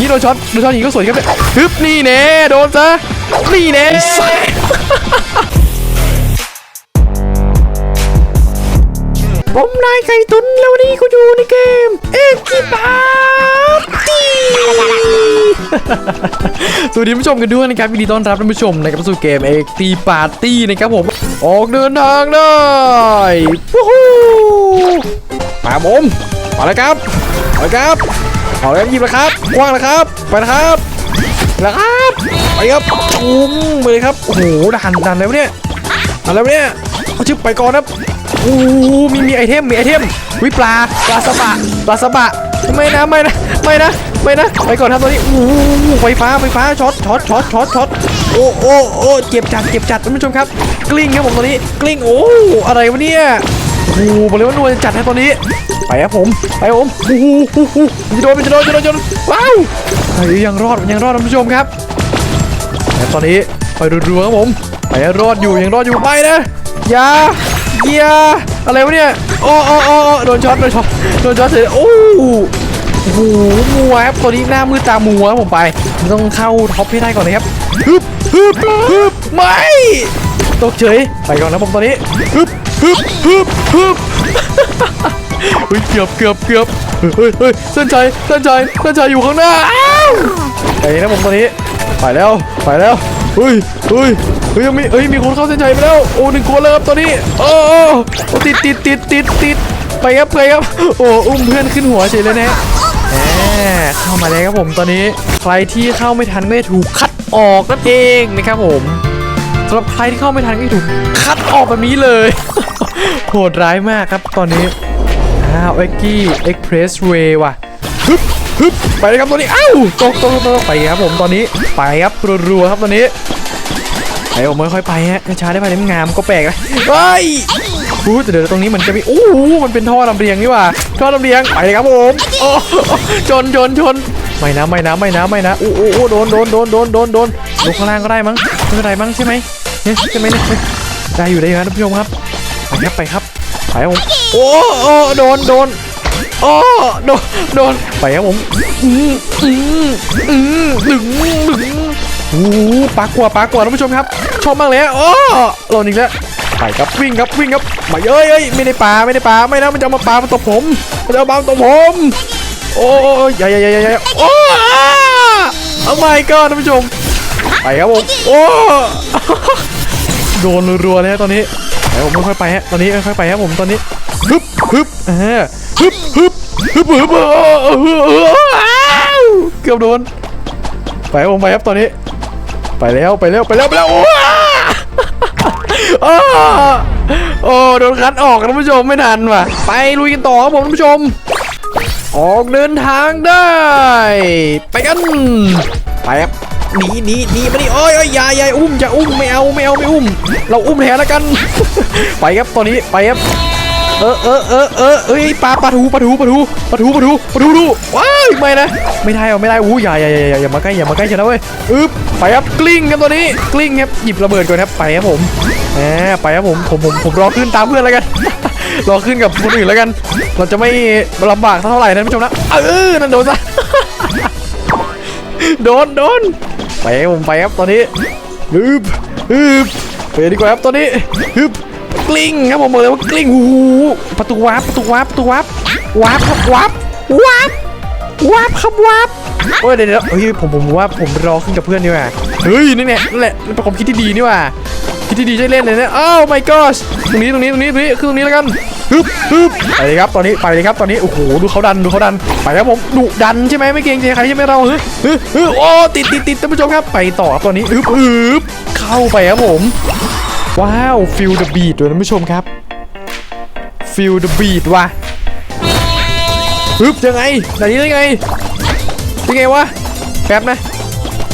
อย่างนี้โดนช็อตโดนช็อตอย่างนี้ก็สวยครับเนี่ยฮึบนี่เน่โดนซะนี่เน่ผมนายไข่ตุนแล้ววันนี้กูอยู่ในเกมเอ็กซ์ปาร์ตี้สวัสดีผู้ชมกันด้วยนะครับยินดีต้อนรับท่านผู้ชมนะครับเข้าสู่เกมเอ็กตีปาร์ตี้นะครับผม ออกเดินทางได้วู้ฮู้มาผมมาแล้วครับมาแล้วครับ เอแล้วหยิบแล้วครับกว้างแล้วครับ ไปนะครับแล้วครับไปครับตุ้มไปเลยครับโอ้โหดันดันแล้วะเนี่ยดันแล้วะเนี่ยเอาชิบไปก่อนครับโอ้มีมีไอเทมมีไอเทมวิปลาปลาสบะปลาสบะไม่นะไม่นะไม่นะไม่นะไปก่อนครับตอนนี้โอ้ไฟฟ้าไฟฟ้าช็อตช็อตช็อตช็อตช็อตโอ้โอ้โอ้เจ็บจัดเจ็บจัดท่านผู้ชมครับ กลิ้งครับผมตอนนี้กลิ้งโอ้อะไรวะเนี่ย โอ้โหบอกเลยว่านวลจัดให้ตอนนี้ ไปครับผม ไปผมโอ้โหโอ้โหจะโดนจะโดนจะโดนจะโดนว้าวเฮ้ยังรอดยังรอดท่านผู้ชมครับแล้วตอนนี้ไปรัวๆครับผม ไปรอดอยู่ยังรอดอยู่ไปนะอย่าอย่าอะไรวะเนี่ยโอ้โอ้โอ้โอ้โดนช็อตโดนช็อตโดนช็อตเสร็จโอ้โอ้โหมัวครับตัวนี้หน้ามือตามัวผมไป ต้องเข้าท็อปให้ได้ก่อนนะครับฮึบฮึบฮึบไม่ ตกเฉย ไปก่อนนะผมตอนนี้ฮึบฮึบฮึบฮึบเฮ้ยเกือบเกือบเกือบเฮ้ยเฮ้ยเฮ้ยเส้นชัยเส้นชัยเส้นชัยอยู่ข้างหน้าอ้าวไปนะผมตอนนี้ ไปแล้วไปแล้วเฮ้ยเฮ้ยเฮ้ยยังมีเฮ้ยมีคนเข้าเส้นชัยไปแล้วโอ้หนึ่งคนแล้วครับตอนนี้โอ้โอ้โอ้ติดติดติดติดติดไปครับไปครับโอ้อุ้มเพื่อนขึ้นหัวเฉยเลยนะแหมเข้ามาแล้วครับผมตอนนี้ ใครที่เข้าไม่ทันก็จะถูกคัดออกนั่นเองนะครับผม สำหรับใครที่เข้าไม่ทันก็ถูกคัดออกแบบนี้เลย โหดร้ายมากครับตอนนี้ อ้าวเอ็กกี้เอ็กเพรสเวย์ว่ะฮึบฮึบไปเลยครับตัวนี้อ้าวตกตกตกไปครับผมตอนนี้ไปครับรัวๆครับตอนนี้ไปผมไม่ค่อยไปฮะช้าได้ไปเล่มงามก็แปลกนะเฮ้ยอู้แต่เดี๋ยวตรงนี้มันจะมีโอ้มันเป็นท่อลำเลียงนี่ว่ะท่อลำเลียงไปเลยครับผมโอ้ชนชนชนไม่นะไม่นะไม่นะไม่นะอู้อู้อู้โดนโดนโดนโดนโดนโดนลงข้างล่างก็ได้มั้งไม่เป็นไรมั้งใช่ไหม เนี่ยใช่ไหมเนี่ยได้อยู่ได้อยู่นะท่านผู้ชมครับไปครับไปครับไปครับผมโอ้โอ้โดนโดนโอ้โดนโดนไปครับผมอืมอืมอืมดึงดึงโอ้โหปากกว่าปากกว่าท่านผู้ชมครับ ชอบมากเลยโอ้โดนอีกแล้วไปครับวิ่งครับวิ่งครับมาเอ้ยเอ้ยไม่ได้ปลาไม่ได้ปลาไม่นะมันจะเอามาปลามาตบผมมันจะเอาปลามาตบผม โอ้ยใหญ่ใหญ่ใหญ่ใหญ่โอ้เอา my god ท่านผู้ชมไปครับผมโอ้ โดนรัวๆเลยฮะตอนนี้ไปผมค่อยๆไปฮะตอนนี้ค่อยๆไปครับผมตอนนี้ฮึบฮึบอ่าฮึบฮึบฮึบฮึบเกือบโดนไปผมไปครับตอนนี้ ไปแล้วไปแล้วไปแล้วไปแล้วโอ้อ้โอ้โดนคัดออกท่านผู้ชมไม่ทันว่ะ ไปลุยกันต่อครับผมท่านผู้ชม ออกเดินทางได้ ไปกันไปครับ หนีหนีหนีมาดิโอ้ยโอ้ยยาอยาอุ้มจะอุ้มไม่เอาไม่เอาไม่อุ้ม เราอุ้มแทนแล้วกัน ไปครับตอนนี้ไปครับเออเออเออเออเอ้ยปลาปลาทูปลาทูปลาทูปลาทูปลาทูปลาทูดูว้ายไม่นะไม่ได้เอาไม่ได้อู้อย่าอย่าอย่าอย่าอย่ามาใกล้อย่ามาใกล้ฉันนะเว้ยอึ๊บไปครับกลิ้งครับตัวนี้กลิ้งครับหยิบระเบิดก่อนครับไปครับผมแหมไปครับผมผมผมผมรอขึ้นตามเพื่อนแล้วกันรอขึ้นกับคนอื่นแล้วกัน เราจะไม่ลำบากเท่าไหร่นะท่านผู้ชมนะเออนั่นโดนซะ โดนโดนไปครับผมไปครับตอนนี้ฮึบฮึบไปดีกว่าครับตอนนี้ฮึบกลิ้งครับผมบอกเลยว่ากลิ้งหูประตูวาร์ปประตูวาร์ปประตูวาร์ปวาร์ปครับวาร์ปวาร์ปวาร์ปครับวาร์ปโอ้ยเดี๋ยวเดี๋ยวเฮ้ยผมผมว่าผมรอขึ้นกับเพื่อนดีกว่าเฮ้ยนี่แหละนั่นแหละเป็นความคิดที่ดีนี่ว่าคิดที่ดีใช่เล่นเลยนะอ้าว my gosh ตรงนี้ตรงนี้ตรงนี้ตรงนี้คือตรงนี้แล้วกัน ฮึบฮึบไปเลยครับตอนนี้ไปเลยครับตอนนี้โอ้โหดูเขาดันดูเขาดันไปครับผมดุดันใช่ไหมไม่เกรงใจใครใช่ไหมเราฮึฮึฮึโอ้ติดติดติดท่านผู้ชมครับไปต่อครับตอนนี้ฮึบฮึบเข้าไปครับผมว้าว feel the beat ด้วยท่านผู้ชมครับ feel the beat ว่ะฮึบยังไงไหนนี้ได้ไงยังไงวะแป๊บนะ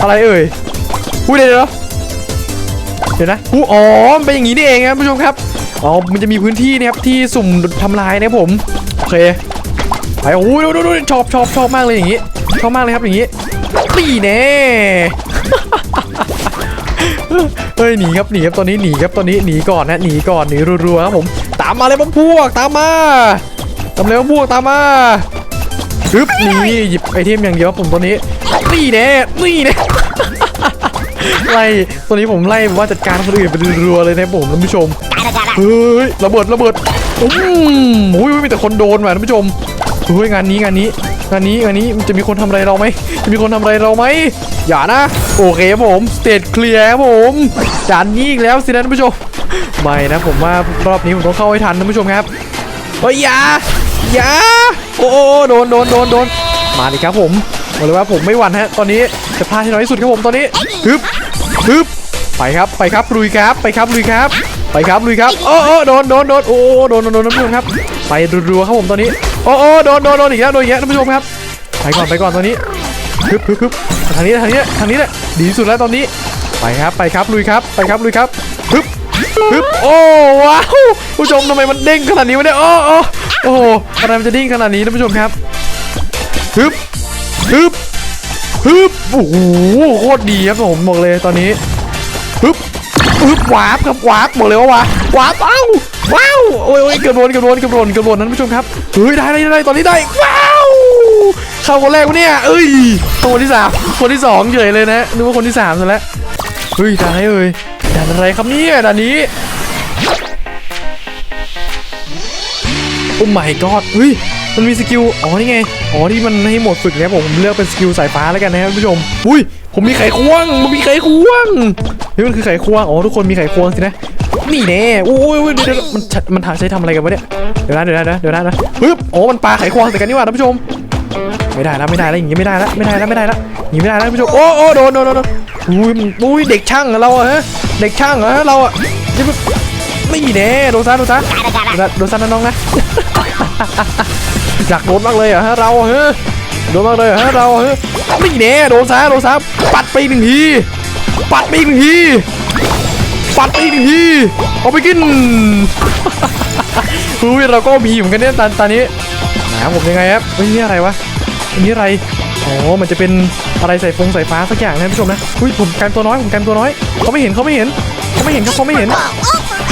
อะไรเอ่ยพูดเดียวเดี๋ยวเดี๋ยวนะอู้อ๋อเป็นอย่างนี้นี่เองครับท่านผู้ชมครับ อ๋อมันจะมีพื้นที่นะครับที่สุ่มทำลายนะผมโอเคไปโอ้ยดูดูดูชอบชอบชอบมากเลยอย่างนี้ชอบมากเลยครับอย่างนี้ตีแน่เฮ้ยหนีครับหนีครับตอนนี้หนีครับตอนนี้หนีก่อนนะหนีก่อนหนีรัวๆครับผมตามมาเลยพวกพวกตามมาตามเลยพวกพวกตามมาฮึบนี่หยิบไอเทมอย่างเดียวผมตัวนี้นี่แน่นี่แน่ ไล่ตัวนี้ผมไล่ว่าจัดการคนอื่นเป็นรัวเลยนะผมท่านผู้ชมเฮ้ยระเบิดระเบิดอุ้มอุ้ยมีแต่คนโดนว่ะท่านผู้ชมเฮ้ยงานนี้งานนี้งานนี้งานนี้จะมีคนทำอะไรเราไหมจะมีคนทำอะไรเราไหมอย่านะ โอเคผมสเตจเคลียร์ผมจานนี้อีกแล้วสินะท่านผู้ชมไม่นะผมว่ารอบนี้ผมต้องเข้าให้ทันท่านผู้ชมครับเฮ้ยอย่าอย่าโอ้โดนโดนโดนโดนมาดิครับผม บอกเลยว่าผมไม่หวั่นฮะตอนนี้จะพลาดให้น้อยที่สุดครับผมตอนนี้ฮึบฮึบไปครับไปครับลุยครับไปครับลุยครับ ไปครับลุยครับโอ้โอ้โดนโดนโดนโอ้โดนโดนโดนท่านผู้ชมครับไปรัวๆครับผมตอนนี้โอ้โอ้โดนโดนโดนอีกแล้วโดนอีกแล้วท่านผู้ชมครับไปก่อนไปก่อนตอนนี้ฮึบฮึบฮึบทางนี้ทางนี้ทางนี้แหละดีที่สุดแล้วตอนนี้ไปครับไปครับลุยครับไปครับลุยครับฮึบฮึบโอ้ว้าวผู้ชมทำไมมันเด้งขนาดนี้วะเนี่ยโอ้โอ้โอ้โหอะไรมันจะเด้งขนาดนี้ท่านผู้ชมครับฮึบ ฮึบฮึบโอ้โหโคตรดีครับผมบอกเลยตอนนี้ฮึบฮึบวาร์ปครับวาร์ปบอกเลยว่าวาร์ปวาร์ปเอ้าว้าวโอ้ยโอ้ยเกือบโดนเกือบโดนเกือบโดนเกือบโดนนั้นผู้ชมครับเฮ้ยได้ได้ได้ตอนนี้ได้ว้าวเข้าคนแรกวะเนี่ยเอ้ยคนที่สามคนที่สองเฉยเลยนะนึกว่าคนที่สามซะแล้วเฮ้ยด่านอะไรเอ่ยด่านอะไรครับเนี่ยด่านนี้โอ้ my god เฮ้ยมันมีสกิล อ๋อ นี่ไง อ๋อที่มันให้หมดฝึกเนี่ยผมเลือกเป็นสกิลสายฟ้าแล้วกันนะครับท่านผู้ชม อุ้ย ผมมีไขควงมันมีไขควงเฮ้ยมันคือไขควง อ๋อทุกคนมีไขควงสินะ นี่แน่โอ้ยโอ้ยเดี๋ยวมันชัดมันใช้ทำอะไรกันวะเนี่ย เดี๋ยวนะเดี๋ยวนะเดี๋ยวนะนะปึ๊บโอ้มันปาไขควงใส่กันนี่หว่าท่านผู้ชม ไม่ได้แล้วไม่ได้แล้วอย่างงี้ไม่ได้แล้วไม่ได้แล้วไม่ได้แล้วอย่างงี้ไม่ได้แล้วท่านผู้ชม โอ้โอ้โดนโดนโดนอุ้ยอุ้ยเด็กช่างเราอะฮะ เด็กช่างเหรอะเราอะนี่มันไม่แน่โดนซะโดนซะโดนซะโดนซะน้องนะ อยากโดนมากเลยเหรอะฮะเราอะฮะโดนมากเลยเหรอฮะเราอะฮะไม่แน่โดนซะโดนซะปัดไปอีกหนึ่งทีปัดไปอีกหนึ่งทีปัดไปอีกหนึ่งทีเอาไปกินอุ้ยเราก็มีเหมือนกันเนี่ยตอนตอนนี้นะครับผมยังไงครับเฮ้ยนี่อะไรวะอันนี้อะไรอ๋อมันจะเป็นอะไรใส่ฟงสายฟ้าสักอย่างนะท่านผู้ชมนะอุ้ยผมกันตัวน้อยผมกันตัวน้อยเขาไม่เห็นเขาไม่เห็นเขาไม่เห็นครับเขาไม่เห็น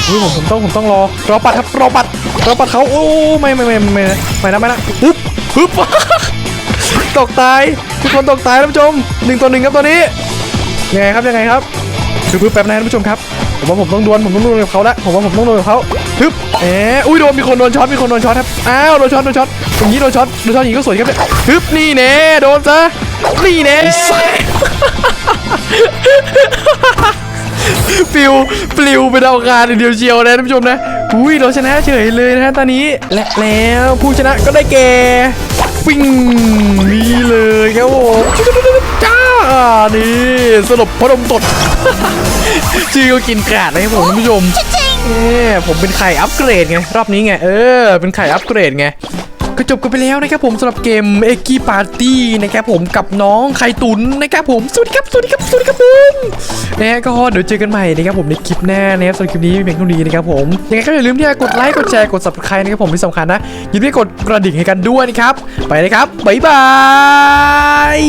อุ้ยผมผมต้องผมต้องรอรอปัดครับรอปัด เรอปัดเขาโอ้ไม่ไม่ไม่ไม่ไม่ไม่นะไม่นะฮึบฮึบตกตายทุกคนตกตายท่านผู้ชมหนึ่งต่อหนึ่งครับตอนนี้ยังไงครับยังไงครับคือปึ๊บแป๊บนะท่านผู้ชมครับผมว่าผมต้องดวลผมต้องดวลกับเขาละผมว่าผมต้องดวลกับเขาปึ๊บเอ๋อุ้ยโดนมีคนโดนช็อตมีคนโดนช็อตครับอ้าวโดนช็อตโดนช็อตอย่างนี้โดนช็อตโดนช็อตอย่างนี้ก็สวยครับเนี่ยปึ๊บนี่แน่โดนซะนี่แน่ปลิวปลิวไปดาวคารเดียวเชียวนะท่านผู้ชมนะ อุ้ยเราชนะเฉยเลยนะฮะตอนนี้และแล้วผู้ชนะก็ได้แก่ฟิงนี่เลยครับผมจ้านี่สรุปพดมตดชื่อก็กินกราดเลยครับผมท่านผู้ชมเอ้ผมเป็นไข่อัปเกรดไงรอบนี้ไงเออเป็นไข่อัปเกรดไง ก็จบกันไปแล้วนะครับผมสำหรับเกมเอ็กกี้ปาร์ตี้นะครับผมกับน้องไข่ตุนนะครับผมสวัสดีครับสวัสดีครับสวัสดีครับผมนะฮะก็เดี๋ยวเจอกันใหม่นะครับผมในคลิปหน้านะครับสำหรับคลิปนี้มีเพียงเท่านี้นะครับผมยังไงก็อย่าลืมที่จะกดไลค์กดแชร์กด subscribe นะครับผมที่สำคัญนะอย่าลืมกดกระดิ่งให้กันด้วยนะครับไปเลยครับบ๊ายบาย